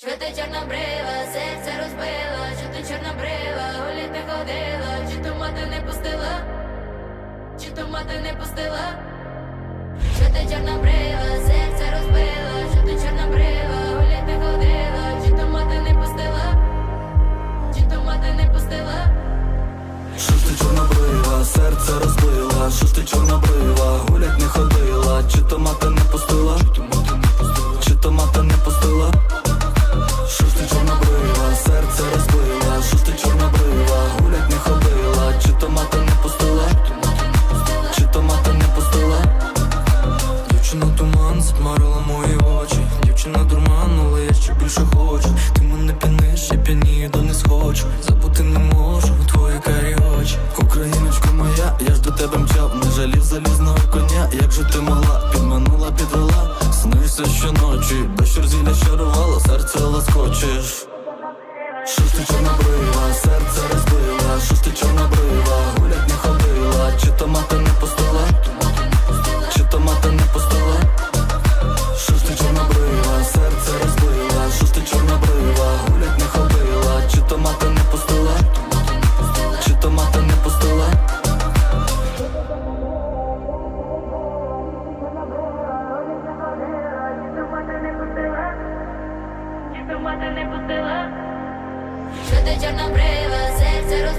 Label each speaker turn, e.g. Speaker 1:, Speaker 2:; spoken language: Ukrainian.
Speaker 1: Що ти чорнобрива, серце розбила, що ти чорнобрива, гулі ти ходила, чи то мати не пустила, чи то мати не пустила, що ти чорнобрива, серце розбила, що ти чорнобрива, гулі ти ходила, чи то мати не пустила, чи то мати не пустила.
Speaker 2: Що ти чорнобрива, серце розбила, що ти чорнобрива, схочу Забути не можу, твої карі очі. Україночко моя, я ж до тебе мчав Не жалів залізного коня, як же ти мала Підманула, підвела, снишся щоночі Без зілля чарувала, серце ласкочеш що ти ти чорнобрива, серце Мати не пустила,
Speaker 1: що ти чорнобрива, серце розбила,